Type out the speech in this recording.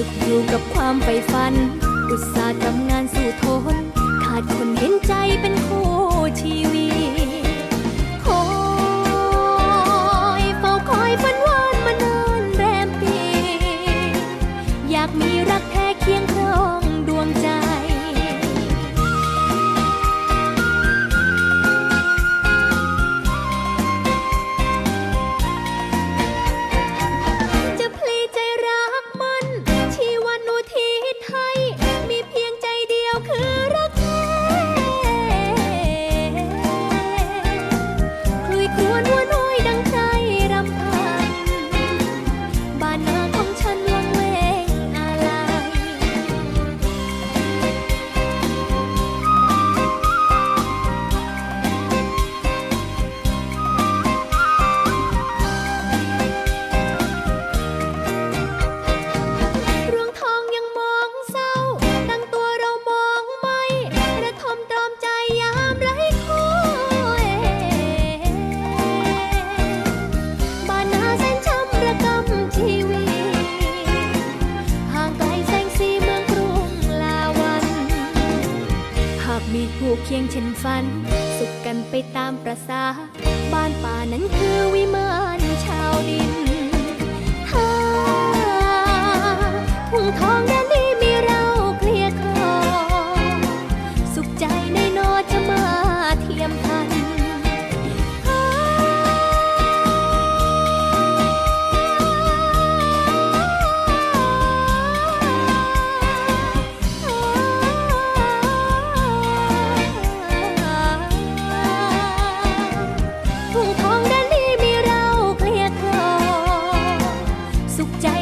สุขอยู่กับความใฝ่ฝัน อุตสาห์ทำงานสู่ทน ขาดคนเห็นใจเป็นคน คู่เคียงเช่นฝัน สุขกันไปตามประสา บ้านป่านั้นคือวิมานชาวดินถ้าทุ่งทองแดนนี้มีเราเคลียร์ครองสุขใจในนอจะมาเทียมทา xúc trái